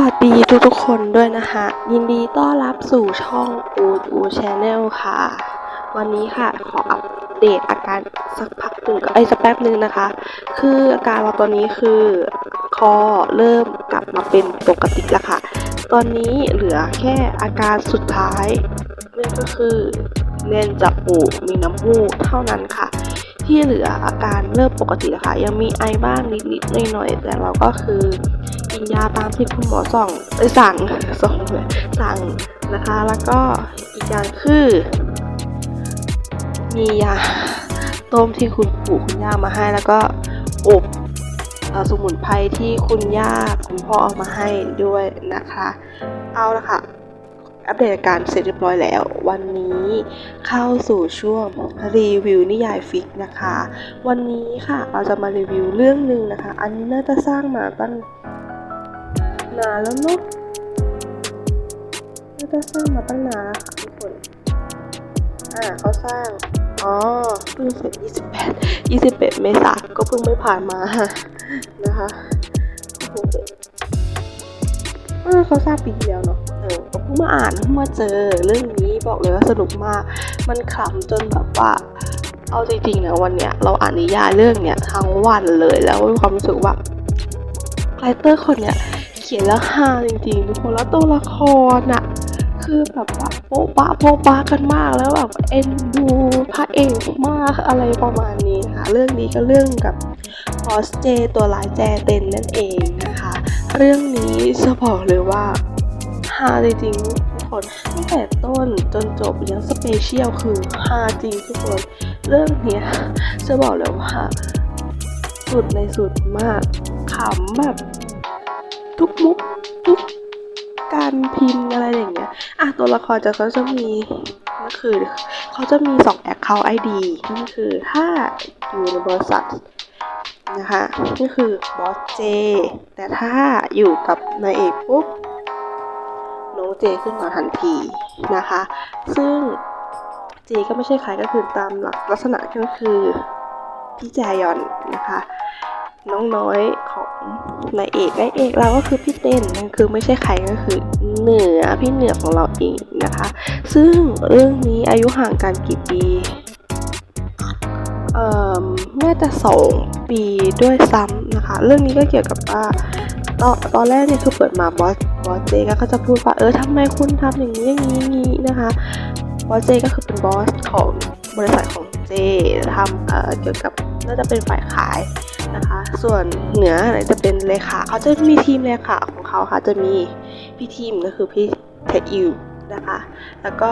วัสดีทุกทุกๆคนด้วยนะคะ ยินดีต้อนรับสู่ช่องอูอูชาแนลค่ะ วันนี้ค่ะ ขออัปเดตอาการสักพักหนึ่งไอ้สักแป๊บหนึ่งนะคะ คืออาการเราตอนนี้คือคอเริ่มกลับมาเป็นปกติแล้วค่ะ ตอนนี้เหลือแค่อาการสุดท้ายนั่นก็คือแน่นจับหูมีน้ำมูกเท่านั้นค่ะ ที่เหลืออาการเริ่มปกติแล้วค่ะ ยังมีไอบ้างนิดๆหน่อยๆแต่เราก็คือกินยาตามที่คุณหมอส่องสั่งส่งสั่งนะคะ แล้วก็อีกอย่างคือ มียาต้มที่คุณปู่คุณย่ามาให้ แล้วก็อบสมุนไพรที่คุณย่าคุณพ่อเอามาให้ด้วยนะคะ เอาละค่ะ อัปเดตอาการเสร็จเรียบร้อยแล้ว วันนี้เข้าสู่ช่วงรีวิวนิยายฟิกนะคะ วันนี้ค่ะเราจะมารีวิวเรื่องหนึ่งนะคะ อันนี้น่าจะสร้างมาตั้งนานแล้วเนาะน่าจะสร้างมาตั้งนานแล้วค่ะทุกคนอ่าเขาสร้างอ๋อเพิ่งเสร็จ28 28 เมษายนก็เพิ่งไม่ผ่านมานะคะ เออเขาสร้างปีที่แล้วเนาะเออก็เพิ่งมาอ่านเพิ่งมาเจอเรื่องนี้บอกเลยว่าสนุกมาก มันขำจนแบบว่า เอาจริงๆนะวันเนี้ยเราอ่านนิยายเรื่องเนี้ยทั้งวันเลยแล้วมีความรู้สึกว่าไรเตอร์คนเนี้ยเขียนแล้วฮาจริงๆทุกคนแล้วตัวละครอะคือแบบว่าโป๊ะปะโป๊ะปะกันมากแล้วแบบเอ็นดูพระเอกมากอะไรประมาณนี้นะคะเรื่องนี้ก็เรื่องกับพอสเจตัวร้ายแจเต็นนั่นเองนะคะ เรื่องนี้จะบอกเลยว่าฮาจริงๆทุกคนตั้งแต่ต้นจนจบยังสเปเชียลคือฮาจริงทุกคน เรื่องนี้จะบอกเลยว่า สุดในสุดมากขำแบบทุกมุกทุกการพิมพ์อะไรอย่างเงี้ย อะตัวละครจะเขาจะมีก็คือเขาจะมีสองแอคเคาท์ ID นั่นคือถ้าอยู่ในบริษัท นะคะนี่คือบอสเจ แต่ถ้าอยู่กับนายเอกปุ๊บน้องเจขึ้นมาทันทีนะคะ ซึ่งเจก็ไม่ใช่ใครก็คือตามหลักลักษณะก็คือพี่แจยอนนะคะน้องน้อยของนายเอกนายเอกเราก็คือพี่เต้นนั่นคือไม่ใช่ใครก็คือเหนือพี่เหนือของเราเองนะคะ ซึ่งเรื่องนี้อายุห่างกันกี่ปี เอ่อ น่าจะสอง ปีด้วยซ้ำนะคะ เรื่องนี้ก็เกี่ยวกับว่าตอนตอนแรกเนี่ยคือเปิดมาบอสบอสเจก็จะพูดว่าเออทำไมคุณทำอย่างนี้อย่างนี้นี้นะคะบอสเจก็คือเป็นบอสของบริษัทของเจทำเอ่อเกี่ยวกับน่าจะเป็นฝ่ายขายนะคะ ส่วนเหนือจะเป็นเลขาเขาจะมีทีมเลขาของเขาค่ะจะมีพี่ทีมก็คือพี่เทอิวนะคะ แล้วก็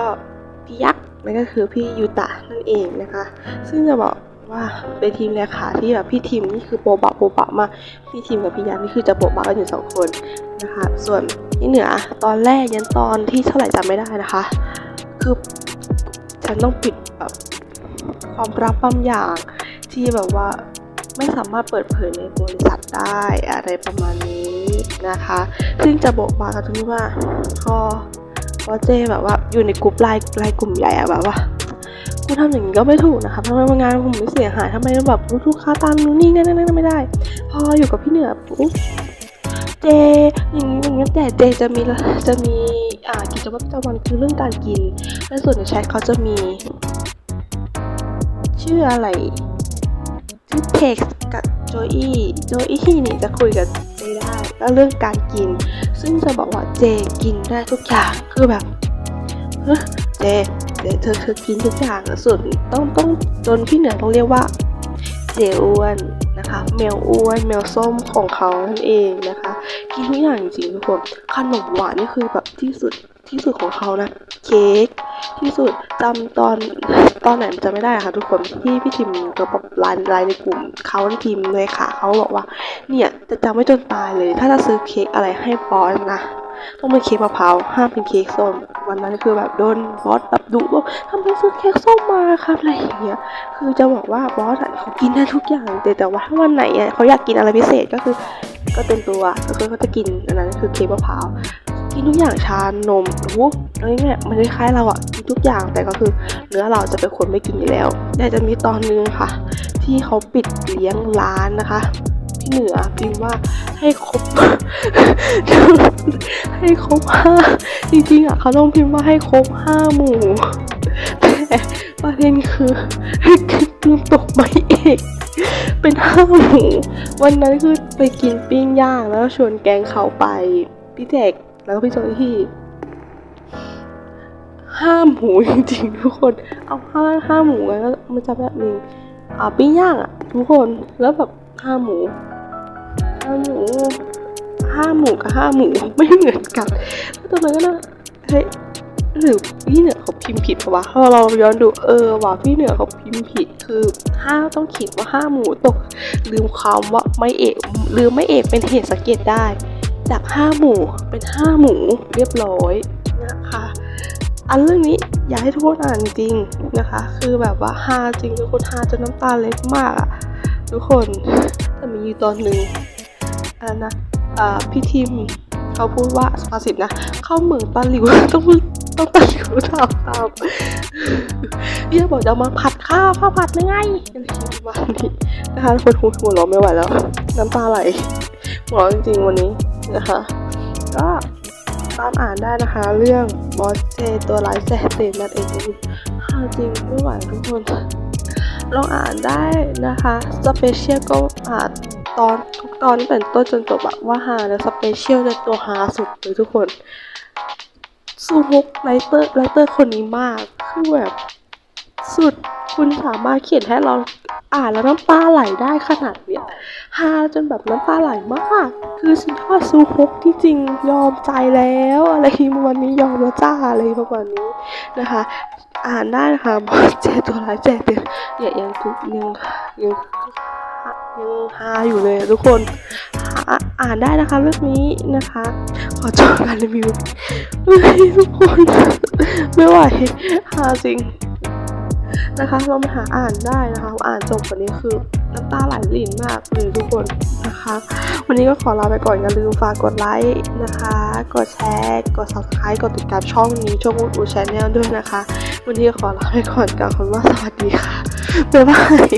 พี่ยักษ์นั่นก็คือพี่ยูตะนั่นเองนะคะ ซึ่งจะบอก ว่าเป็นทีมเลขาที่แบบพี่ทีมนี่คือโปะบะโปะบะมากพี่ทีมกับพี่ยักษ์นี่คือจะโปะบะกันอยู่สองคนนะคะ ส่วนที่เหนือตอนแรกยันตอนที่เท่าไหร่จำไม่ได้นะคะ คือฉันต้องปิดแบบความลับบางอย่างที่แบบว่าไม่สามารถเปิดเผยในบริษัทได้อะไรประมาณนี้นะคะ ซึ่งจะบอกมากันตรงที่ว่าพอพอเจแบบว่าอยู่ในกลุ่มไลน์ไลน์กลุ่มใหญ่อะแบบว่า กูทำอย่างนี้ก็ไม่ถูกนะคะทำไมงานผมไม่เสียหายทำไมแบบลูกค้าตามนู้นนี่นั่นนั่นไม่ได้ พออยู่กับพี่เหนือปุ๊บเจอย่างนี้อย่างนี้แต่เจจะมีจะมีอ่ากิจวัตรประจำวันคือเรื่องการกิน และส่วนในแชทเขาจะมี ชื่ออะไรชื่อเท็กซ์กับโจอี้โจอี้นี่จะคุยกับเจได้ก็เรื่องการกิน ซึ่งจะบอกว่าเจกินได้ทุกอย่างคือแบบเฮ้ย เจเจเธอเธอกินทุกอย่างส่วนต้องต้องจนพี่เหนือต้องเรียกว่าเจอ้วนนะคะ แมวอ้วนแมวส้มของเขานั่นเองนะคะ กินทุกอย่างจริงๆทุกคนขนมหวานนี่คือแบบที่สุดที่สุดของเขานะ เค้กที่สุดจำตอนตอนไหนจะไม่ได้ค่ะทุกคนที่พี่ทิมก็บอกไลน์ไลน์ในกลุ่มเขาทีมเลยค่ะเขาบอกว่า เนี่ยจะจำไม่จนตายเลย ถ้าจะซื้อเค้กอะไรให้บอสนะ ต้องเป็นเค้กมะพร้าวห้ามเป็นเค้กส้ม วันนั้นคือแบบโดนบอสแบบดุว่าทำไมซื้อเค้กส้มมาครับอะไรอย่างเงี้ยคือจะบอกว่าบอสอะเขากินได้ทุกอย่างแต่แต่ว่าถ้าวันไหนเขาอยากกินอะไรพิเศษก็คือก็เต็มตัวก็คือเขาจะกินอันนั้นคือเค้กมะพร้าวกินทุกอย่างชานมโอ้โหอะไรเงี้ยมันคล้ายๆเราอะกินทุกอย่างแต่ก็คือเนื้อเราจะเป็นคนไม่กินอยู่แล้วแต่จะมีตอนนึงค่ะ ที่เขาปิดเลี้ยงร้านนะคะ ที่เหนือพิมพ์ว่าให้ครบ ให้ครบห้าจริงๆอะเขาต้องพิมพ์ว่าให้ครบห้าหมู่แต่ประเด็นคือลืมตกใบเอกเป็นห้าหมูวันนั้นคือไปกินปิ้งย่างแล้วชวนแกงเขาไป พี่แจกแล้วก็พี่โจที่ห้าหมูจริงๆทุกคน เอาห้าห้าหมูไงก็มันจะแบบมีอ่าปิ้งย่างอะทุกคนแล้วแบบห้าหมู ห้าหมูห้าหมูกับห้าหมูไม่เหมือนกันแล้วตอนนั้นก็นะเฮ้ยหรือพี่เหนือเขาพิมพ์ผิดปะวะพอเราย้อนดูเออว่ะพี่เหนือเขาพิมพ์ผิดคือห้าต้องขีดว่าห้าหมูตกลืมคำว่าไม่เอกลืมไม่เอกเป็นเหตุสังเกตได้ จากห้าหมูเป็นห้าหมูเรียบร้อยนะคะอันเรื่องนี้อยากให้ทุกคนอ่านจริงนะคะ คือแบบว่าฮาจริงทุกคนฮาจนน้ำตาเล็กมากอะทุกคนแต่มีอยู่ตอนหนึ่ง อันนั้นะอ่าพี่ทิมเขาพูดว่าสภาษิตนะ เข้าเมืองตาหลิวต้องต้องตาหลิวตามตามพี่จะบอกจะมาผัดข้าวข้าวผัดยังไงอะไรประมาณนี้นะคะคนหูหัวเราไม่ไหวแล้ว น้ำตาไหลหัวเราจริงๆวันนี้นะคะ ก็ตามอ่านได้นะคะ เรื่องบอสเจตัวร้ายแสบเตนนั่นเองฮาจริงไม่ไหวทุกคนลองอ่านได้นะคะสเปเชียลก็อ่าน ตอนทุกตอนตั้งแต่ต้นจนจบอะว่าฮาแล้วสเปเชียลจะตัวฮาสุดเลยทุกคนสู้ฮุกไรเตอร์ไรเตอร์คนนี้มากคือแบบสุดคุณสามารถเขียนให้เราอ่านแล้วน้ำตาไหลได้ขนาดเนี้ยฮาจนแบบน้ำตาไหลมาก คือฉันชอบซูฮกที่จริงยอมใจแล้วอะไรประมาณนี้ยอมแล้วจ้าอะไรประมาณนี้นะคะ อ่านได้นะคะบอสเจตัวร้ายแจกเต็มเนี่ยยังทุกยังยัง ยังฮาอยู่เลยทุกคนอ่าอ่านได้นะคะเรื่องนี้นะคะ ขอจบการรีวิวเฮ้ยทุกคน ไม่ไหวฮาจริงนะคะเรามาหาอ่านได้นะคะ อ่านจบวันนี้คือน้ำตาไหลลิ่นมากเลยทุกคนนะคะ วันนี้ก็ขอลาไปก่อนอย่าลืมฝากกดไลค์นะคะ กดแชร์ กด subscribe กดติดตามช่องนี้ช่องอูอูชแนลด้วยนะคะ วันนี้ก็ขอลาไปก่อนกล่าวคำว่าสวัสดีค่ะบ๊ายบาย